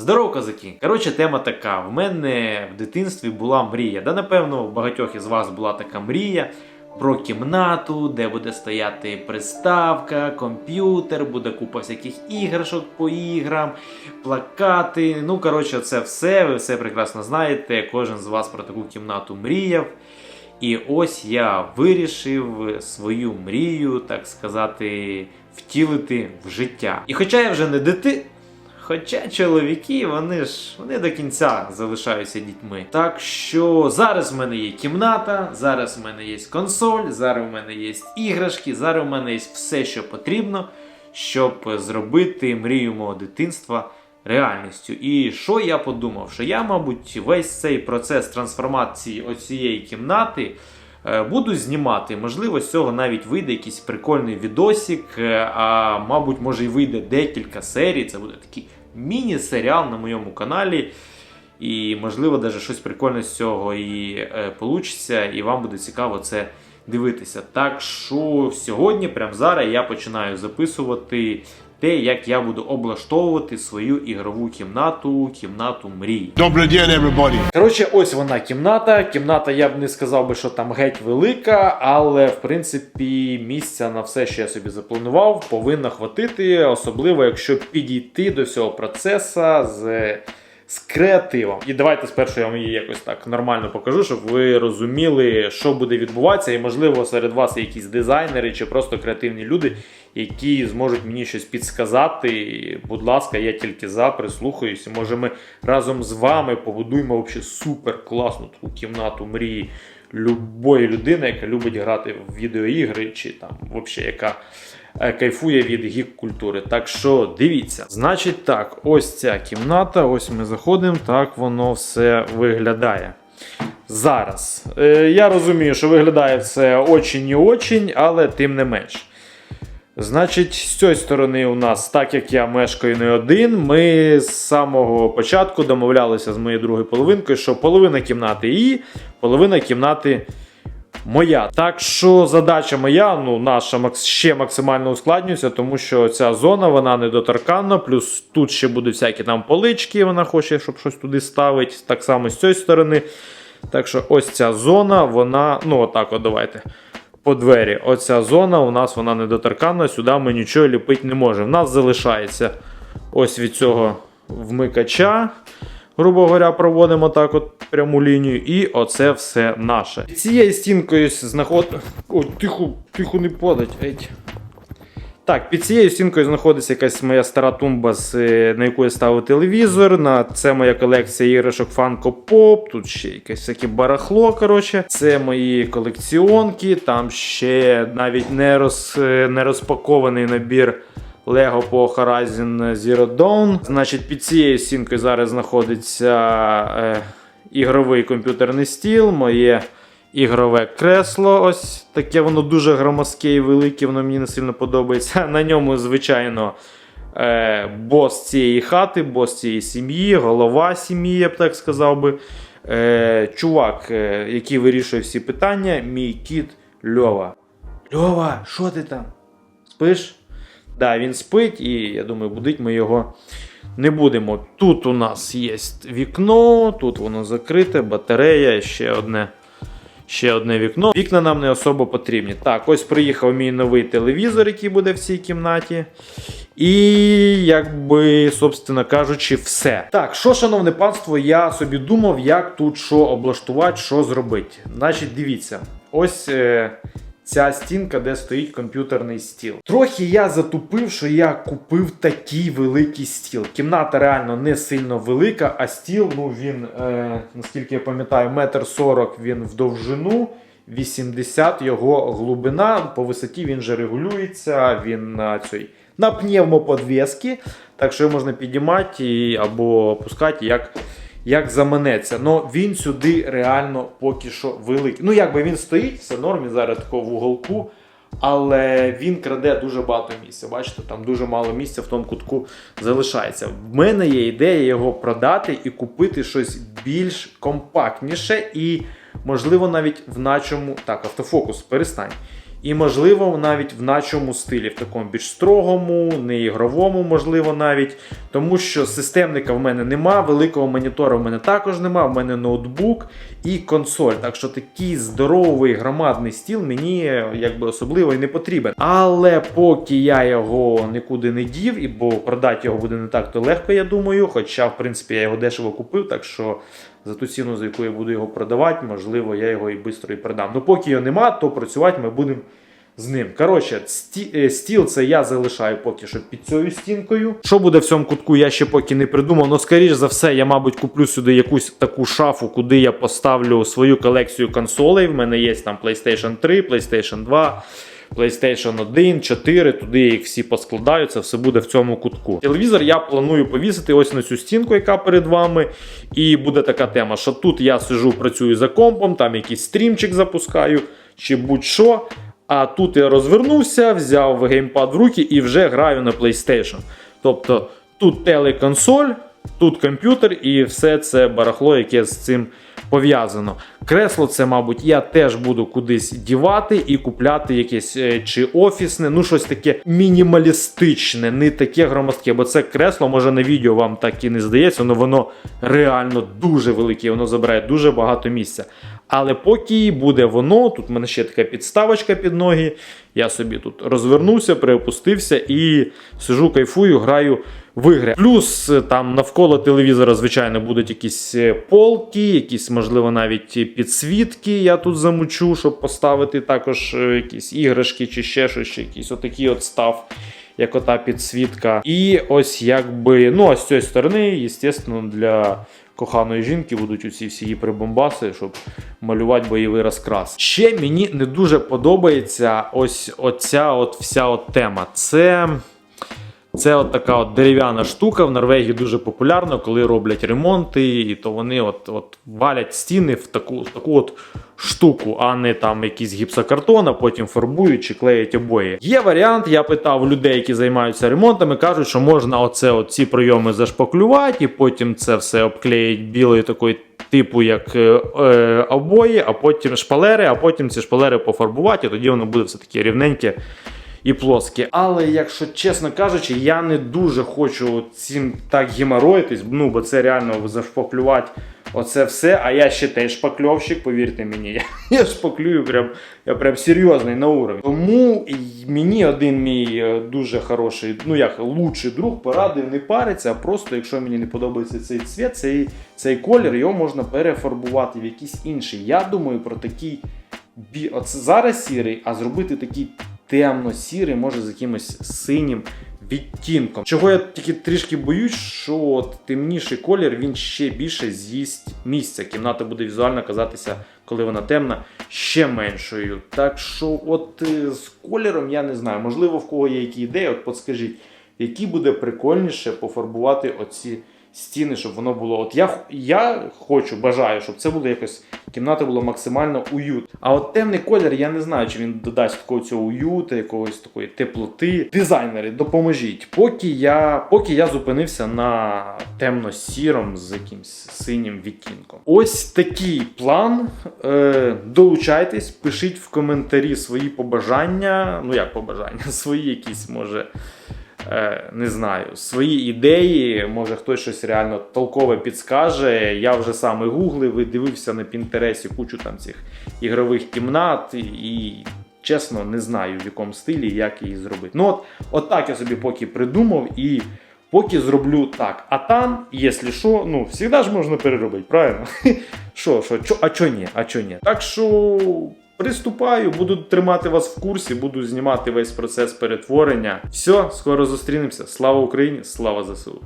Здорово, козаки! Коротше, тема така. В мене в дитинстві була мрія. Да, напевно, у багатьох із вас була така мрія про кімнату, де буде стояти приставка, комп'ютер, буде купа всяких іграшок по іграм, плакати. Ну, коротше, це все. Ви все прекрасно знаєте. Кожен з вас про таку кімнату мріяв. І ось я вирішив свою мрію, так сказати, втілити в життя. І хоча я вже не дити. Хоча чоловіки, вони ж вони до кінця залишаються дітьми. Так що зараз в мене є кімната, зараз в мене є консоль, зараз в мене є іграшки, зараз в мене є все, що потрібно, щоб зробити мрію мого дитинства реальністю. І що я подумав? Що я, мабуть, весь цей процес трансформації оцієї кімнати. е, Буду знімати, можливо, з цього навіть вийде якийсь прикольний відосик, е, а мабуть, може й вийде декілька серій. Це буде такий міні-серіал на моєму каналі. І, можливо, навіть щось прикольне з цього і е, получиться, і вам буде цікаво це дивитися. Так що сьогодні, прямо зараз, я починаю записувати те, як я буду облаштовувати свою ігрову кімнату, кімнату мрій. Добрый день, everybody. Коротше, ось вона кімната. Кімната, я б не сказав би, що там геть велика, але в принципі місця на все, що я собі запланував, повинно хватити, особливо якщо підійти до цього процесу з. З креативом. І давайте спершу я вам її якось так нормально покажу, щоб ви розуміли, що буде відбуватися, і можливо серед вас є якісь дизайнери чи просто креативні люди, які зможуть мені щось підсказати. Будь ласка, я тільки за прислухаюсь. Може, ми разом з вами побудуємо вообще супер класну таку кімнату мрії любої людини, яка любить грати в відеоігри, чи там взагалі яка е, кайфує від гік-культури. Так що дивіться. Значить так, ось ця кімната, ось ми заходимо, так воно все виглядає. Зараз. Е, я розумію, що виглядає все очень і очень, але тим не менш. Значить, з цієї сторони у нас, так як я мешкаю не один, ми з самого початку домовлялися з моєю другою половинкою, що половина кімнати її, половина кімнати моя. Так що задача моя, ну наша ще максимально ускладнюється, тому що ця зона вона недоторканна, плюс тут ще будуть всякі там полички, вона хоче, щоб щось туди ставити. Так само з цієї сторони. Так що ось ця зона, вона, ну отак, от давайте. По двері. Оця зона у нас вона недоторканна, сюди ми нічого ліпити не можемо. У нас залишається ось від цього вмикача. Грубо говоря, проводимо так от пряму лінію, і оце все наше. Цією стінкою знаход... О, тихо, тихо не падать. Еть. Так, під цією стінкою знаходиться якась моя стара тумба, е, на яку я ставив телевізор. На це моя колекція іграшок Funko Pop. Тут ще якесь всяке барахло. Коротше. Це мої колекціонки. Там ще навіть не, роз, е, не розпакований набір. Лего по Horizon Zero Dawn. Значить, під цією стінкою зараз знаходиться е, ігровий комп'ютерний стіл, моє ігрове кресло. Ось таке воно дуже громоздке і велике, воно мені не сильно подобається. На ньому, звичайно, е, бос цієї хати, бос цієї сім'ї, голова сім'ї, я б так сказав би. Е, чувак, е, який вирішує всі питання, мій кіт Льова. Льова, що ти там? Спиш? Да, він спить, і я думаю, будить ми його не будемо. Тут у нас є вікно, тут воно закрите, батарея, ще одне. Ще одне вікно. Вікна нам не особо потрібні. Так, ось приїхав мій новий телевізор, який буде в цій кімнаті. І, якби, собственно кажучи, все. Так, що, шановне панство, я собі думав, як тут що облаштувати, що зробити. Значить, дивіться, ось. Е- Ця стінка, де стоїть комп'ютерний стіл. Трохи я затупив, що я купив такий великий стіл. Кімната реально не сильно велика, а стіл, ну він, е, наскільки я пам'ятаю, метр сорок він в довжину, 80 його глибина. По висоті він же регулюється, він на цій на пневмоподвески, так що його можна підіймати або опускати як. Як заманеться, но він сюди реально поки що великий. Ну, якби він стоїть, все норм, він зараз такого в уголку, але він краде дуже багато місця. Бачите, там дуже мало місця в тому кутку залишається. В мене є ідея його продати і купити щось більш компактніше і, можливо, навіть в начому. Так, автофокус, перестань. І, можливо, навіть в начому стилі, в такому більш строгому, не ігровому, можливо, навіть. Тому що системника в мене нема, великого монітора в мене також нема, в мене ноутбук і консоль. Так що такий здоровий громадний стіл мені якби особливо і не потрібен. Але поки я його нікуди не дів, і бо продати його буде не так то легко, я думаю. Хоча, в принципі, я його дешево купив, так що за ту ціну, за яку я буду його продавати, можливо, я його і швидко і продам. Ну поки його нема, то працювати ми будемо з ним. Коротше, е, стіл це я залишаю поки що під цією стінкою. Що буде в цьому кутку, я ще поки не придумав. Ну, скоріш за все, я, мабуть, куплю сюди якусь таку шафу, куди я поставлю свою колекцію консолей. В мене є там PlayStation 3, PlayStation 2. PlayStation 1, 4, туди їх всі поскладаю, це все буде в цьому кутку. Телевізор я планую повісити ось на цю стінку, яка перед вами. І буде така тема, що тут я сижу, працюю за компом, там якийсь стрімчик запускаю, чи будь-що. А тут я розвернувся, взяв геймпад в руки і вже граю на PlayStation. Тобто тут телеконсоль, тут комп'ютер і все це барахло, яке з цим пов'язано. Кресло, це, мабуть, я теж буду кудись дівати і купляти якесь е, чи офісне, ну щось таке мінімалістичне, не таке громоздке. Бо це кресло, може на відео вам так і не здається, але воно реально дуже велике, воно забирає дуже багато місця. Але поки буде воно, тут в мене ще така підставочка під ноги. Я собі тут розвернувся, приопустився і сижу, кайфую, граю в ігри. Плюс е, там навколо телевізора, звичайно, будуть якісь е, полки, якісь, можливо, навіть підсвітки. Я тут замучу, щоб поставити також е, якісь іграшки чи ще щось, чи якийсь отакий от став. Як ота підсвітка. І ось якби, ну, а з цієї сторони, звісно, для коханої жінки будуть усі всі її прибомбаси, щоб малювати бойовий розкрас. Ще мені не дуже подобається ось оця от вся от тема. Це. Це от така от дерев'яна штука в Норвегії дуже популярна, коли роблять ремонти, і то вони от, от валять стіни в таку, таку от штуку, а не там якийсь гіпсокартон, а потім фарбують чи клеять обої. Є варіант, я питав людей, які займаються ремонтами, кажуть, що можна оце от ці прийоми зашпаклювати, і потім це все обклеїть білою такою. Типу як е, е, обої, а потім шпалери, а потім ці шпалери пофарбувати, і тоді воно буде все таке рівненьке і плоскі. Але якщо чесно кажучи, я не дуже хочу цим так геморроїтись, ну бо це реально зашпаклювати оце все. А я ще теж шпакльовщик, повірте мені, я, я шпаклюю прям, я прям серйозний на уровень. Тому мені один мій е, дуже хороший, ну як лучший друг порадив не париться, а просто якщо мені не подобається цей цвіт, цей, цей колір, його можна перефарбувати в якийсь інший. Я думаю про такий. От зараз сірий, а зробити такий темно-сірий, може з якимось синім відтінком. Чого я тільки трішки боюсь, що от темніший колір він ще більше з'їсть місця. Кімната буде візуально казатися, коли вона темна, ще меншою. Так що, от е, з кольором я не знаю. Можливо, в кого є які ідеї, от подскажіть, які буде прикольніше пофарбувати оці стіни, щоб воно було. От я, я хочу, бажаю, щоб це було якось кімната була максимально уют. А от темний колір, я не знаю, чи він додасть такого цього уюту, якогось такої теплоти. Дизайнери, допоможіть. Поки я, поки я зупинився на темно-сіром з якимсь синім відтінком. Ось такий план. Е, долучайтесь, пишіть в коментарі свої побажання. Ну як побажання, свої якісь може. Е, не знаю, свої ідеї, може хтось щось реально толкове підскаже. Я вже сам і гуглив, і дивився на Пінтересі кучу там цих ігрових кімнат, і чесно не знаю в якому стилі, як її зробити. Ну от, от так я собі поки придумав і поки зроблю так. А там, якщо що, ну, завжди ж можна переробити, правильно? Що, що, а чо ні, а чо ні? Так що приступаю, буду тримати вас в курсі, буду знімати весь процес перетворення. Все, скоро зустрінемося. Слава Україні, слава ЗСУ!